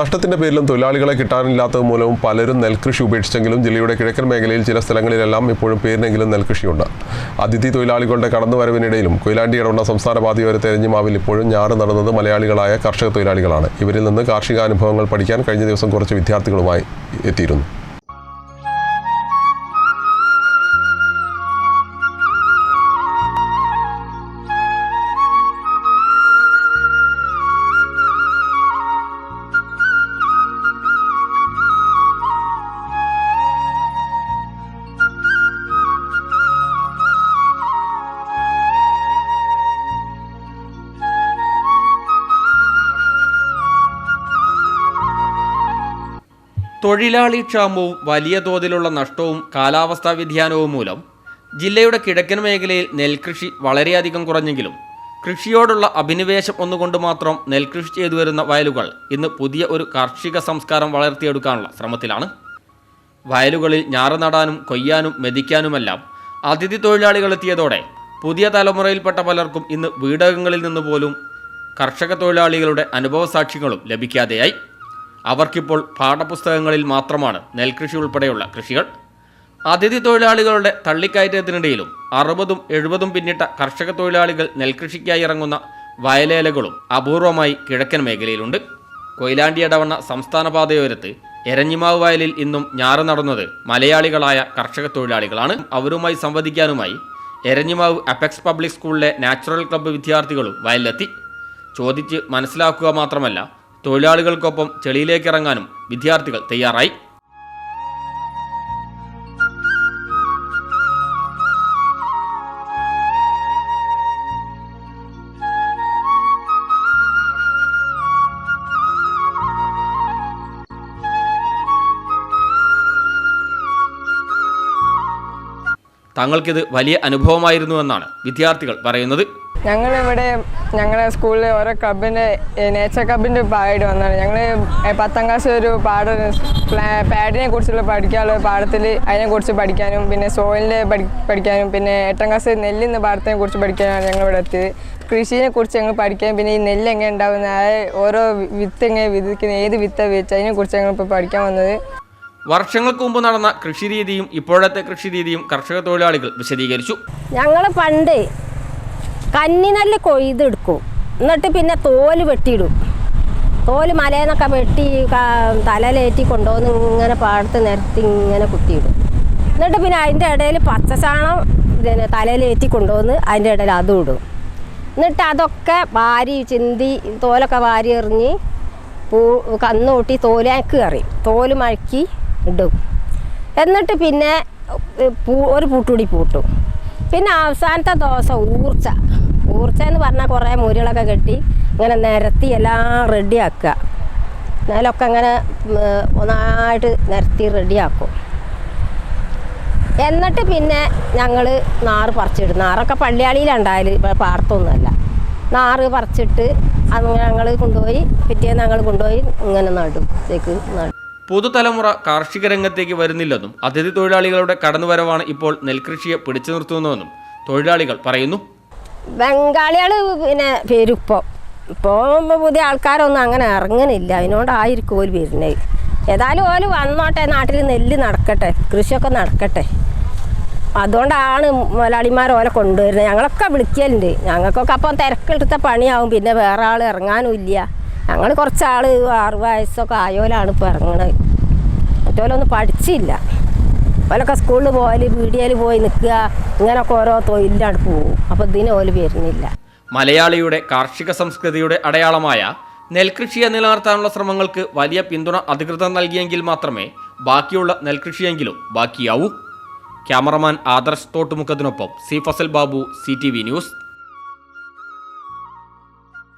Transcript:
നഷ്ടത്തിന്റെ പേരിലും തൊഴിലാളികളെ കിട്ടാനില്ലാത്തത് മൂലവും പലരും നെൽകൃഷി ഉപേക്ഷിച്ചെങ്കിലും ജില്ലയുടെ കിഴക്കൻ മേഖലയിൽ ചില സ്ഥലങ്ങളിലെല്ലാം ഇപ്പോഴും പേരിനെങ്കിലും നെൽകൃഷിയുണ്ട്. അതിഥി തൊഴിലാളികളുടെ കടന്നുവരവിനിടയിലും കൊയിലാണ്ടി ഇടവണ്ണ സംസ്ഥാന പാതയോര തെരഞ്ഞിമാവിൽ ഇപ്പോഴും ഞാറ് നടന്നത് മലയാളികളായ കർഷക തൊഴിലാളികളാണ്. ഇവരിൽ നിന്ന് കാർഷികാനുഭവങ്ങൾ പഠിക്കാൻ കഴിഞ്ഞ ദിവസം കുറച്ച് വിദ്യാർത്ഥികളുമായി എത്തിയിരുന്നു. തൊഴിലാളി ക്ഷാമവും വലിയ തോതിലുള്ള നഷ്ടവും കാലാവസ്ഥാ വ്യതിയാനവും മൂലം ജില്ലയുടെ കിഴക്കൻ മേഖലയിൽ നെൽകൃഷി വളരെയധികം കുറഞ്ഞെങ്കിലും കൃഷിയോടുള്ള അഭിനിവേശം ഒന്നുകൊണ്ട് മാത്രം നെൽകൃഷി ചെയ്തു വരുന്ന വയലുകൾ ഇന്ന് പുതിയ ഒരു കാർഷിക സംസ്കാരം വളർത്തിയെടുക്കാനുള്ള ശ്രമത്തിലാണ്. വയലുകളിൽ ഞാറ് നടാനും കൊയ്യാനും മെതിക്കാനുമെല്ലാം അതിഥി തൊഴിലാളികൾ എത്തിയതോടെ പുതിയ തലമുറയിൽപ്പെട്ട പലർക്കും ഇന്ന് വീടകങ്ങളിൽ നിന്ന് പോലും കർഷക തൊഴിലാളികളുടെ അനുഭവ സാക്ഷ്യങ്ങളും ലഭിക്കാതെയായി. അവർക്കിപ്പോൾ പാഠപുസ്തകങ്ങളിൽ മാത്രമാണ് നെൽകൃഷി ഉൾപ്പെടെയുള്ള കൃഷികൾ. അതിഥി തൊഴിലാളികളുടെ തള്ളിക്കയറ്റത്തിനിടയിലും അറുപതും എഴുപതും പിന്നിട്ട കർഷക തൊഴിലാളികൾ നെൽകൃഷിക്കായി ഇറങ്ങുന്ന വയലേലകളും അപൂർവമായി കിഴക്കൻ മേഖലയിലുണ്ട്. കൊയിലാണ്ടി ഇടവണ്ണ സംസ്ഥാന പാതയോരത്ത് എരഞ്ഞിമാവ് വയലിൽ ഇന്നും ഞാറ് നടന്നത് മലയാളികളായ കർഷക തൊഴിലാളികളാണ്. അവരുമായി സംവദിക്കാനുമായി എരഞ്ഞിമാവ് അപെക്സ് പബ്ലിക് സ്കൂളിലെ നാച്ചുറൽ ക്ലബ്ബ് വിദ്യാർത്ഥികളും വയലിലെത്തി. ചോദിച്ച് മനസ്സിലാക്കുക മാത്രമല്ല തൊഴിലാളികൾക്കൊപ്പം ചെളിയിലേക്ക് ഇറങ്ങാനും വിദ്യാർത്ഥികൾ തയ്യാറായി. തങ്ങൾക്കിത് വലിയ അനുഭവമായിരുന്നുവെന്നാണ് വിദ്യാർത്ഥികൾ പറയുന്നത്. ഞങ്ങളിവിടെ ഞങ്ങളുടെ സ്കൂളിലെ ഓരോ ക്ലബിന്റെ നേച്ചർ ക്ലബിന്റെ ഭാഗമായിട്ട് വന്നതാണ് ഞങ്ങൾ പത്താം ക്ലാസ് ഒരു പാട പാഡിനെ കുറിച്ചുള്ള പഠിക്കാനുള്ള പാഠത്തിൽ അതിനെക്കുറിച്ച് പഠിക്കാനും പിന്നെ സോയിലിനെ പഠി പഠിക്കാനും പിന്നെ എട്ടാം ക്ലാസ് നെല്ലിന്ന് പാടത്തിനെ കുറിച്ച് പഠിക്കാനാണ് ഞങ്ങൾ ഇവിടെ എത്തിയത്. കൃഷിയെ കുറിച്ച് ഞങ്ങൾ പഠിക്കാൻ പിന്നെ ഈ നെല്ല് എങ്ങനെ ഉണ്ടാവുന്ന ഓരോ വിത്ത് എങ്ങനെ വിതയ്ക്കുന്ന ഏത് വിത്ത വിത്ത് അതിനെക്കുറിച്ച് ഞങ്ങൾ ഇപ്പോൾ പഠിക്കാൻ വന്നത്. വർഷങ്ങൾക്ക് മുമ്പ് നടന്ന കൃഷിരീതിയും ഇപ്പോഴത്തെ കൃഷിരീതിയും കർഷക തൊഴിലാളികൾ വിശദീകരിച്ചു. ഞങ്ങൾ പണ്ട് കന്നിനെല്ല് കൊയ്തെടുക്കും. എന്നിട്ട് പിന്നെ തോൽ വെട്ടിയിടും. തോൽ മലയെന്നൊക്കെ വെട്ടി തലയിലേറ്റി കൊണ്ടുവന്ന് ഇങ്ങനെ പാടത്ത് നിരത്തി ഇങ്ങനെ കുത്തിയിടും. എന്നിട്ട് പിന്നെ അതിന്റെ ഇടയിൽ പച്ചച്ചാണം ഇതിനെ തലയിലേറ്റി കൊണ്ടുവന്ന് അതിന്റെ ഇടയിൽ അതും ഇടും. എന്നിട്ട് അതൊക്കെ വാരി ചിന്തി തോലൊക്കെ വാരി എറിഞ്ഞ് പൂ കന്ന് കൂട്ടി തോലാക്ക് കറിയും തോൽ മഴക്കി ഇടും. എന്നിട്ട് പിന്നെ പൂ ഒരു പൂട്ടുകൂടി പൂട്ടും. പിന്നെ അവസാനത്തെ ദോശ ഊർച്ച. ഊർച്ച എന്ന് പറഞ്ഞാൽ കുറേ മുരികളൊക്കെ കെട്ടി ഇങ്ങനെ നിരത്തി എല്ലാം റെഡിയാക്കുക. എന്നാലൊക്കെ അങ്ങനെ ഒന്നായിട്ട് നിരത്തി റെഡിയാക്കും. എന്നിട്ട് പിന്നെ ഞങ്ങൾ നാറ് പറിച്ചിടും. നാറൊക്കെ പള്ളിയാളിയിലുണ്ടായാൽ ഇപ്പോൾ പാടത്തൊന്നുമല്ല. നാറ് പറിച്ചിട്ട് അത് ഞങ്ങൾ കൊണ്ടുപോയി പിറ്റേന്ന് ഞങ്ങൾ കൊണ്ടുപോയി ഇങ്ങനെ നടും. നടും. പുതുതലമുറ കാർഷിക രംഗത്തേക്ക് വരുന്നില്ലെന്നും അതിഥി തൊഴിലാളികളുടെ കടന്നുവരവാണ് ഇപ്പോൾ നെൽകൃഷിയെ പിടിച്ചു നിർത്തുന്നതെന്നും തൊഴിലാളികൾ പറയുന്നു. ബംഗാളികൾ പിന്നെ വരും ഇപ്പോൾ പുതിയ ആൾക്കാരൊന്നും അങ്ങനെ ഇറങ്ങുന്നില്ല അതിനോടായിരിക്കും ഓൽ വരുന്നത് ഏതായാലും ഓൽ വന്നോട്ടെ. നാട്ടിൽ നെല്ല് നടക്കട്ടെ. കൃഷിയൊക്കെ നടക്കട്ടെ. അതുകൊണ്ടാണ് മുതലാളിമാർ ഓലെ കൊണ്ടുവരുന്നത്. ഞങ്ങളൊക്കെ വിളിക്കലുണ്ട്. ഞങ്ങൾക്കൊക്കെ അപ്പം തിരക്കെടുത്ത പണിയാവും. പിന്നെ വേറെ ആൾ ഇറങ്ങാനും ഇല്ല. ഞങ്ങൾ കുറച്ചാൾ ആറ് വയസ്സൊക്കെ ആയോലാണ് ഇപ്പോൾ ഇറങ്ങണത്. മറ്റോലൊന്നും പഠിച്ചില്ല. ഓലൊക്കെ സ്കൂളിൽ പോയാൽ പീടിയയിൽ പോയി നിൽക്കുക ഇങ്ങനൊക്കെ ഓരോ തൊഴിലാണ് പോകും അപ്പോൾ ഇതിന് ഓൽ വരുന്നില്ല. മലയാളിയുടെ കാർഷിക സംസ്കൃതിയുടെ അടയാളമായ നെൽകൃഷിയെ നിലനിർത്താനുള്ള ശ്രമങ്ങൾക്ക് വലിയ പിന്തുണ അധികൃതർ നൽകിയെങ്കിൽ മാത്രമേ ബാക്കിയുള്ള നെൽകൃഷിയെങ്കിലും ബാക്കിയാവൂ. Cameraman Adarsh തോട്ടുമുഖത്തിനൊപ്പം C Fasal Babu C T V news.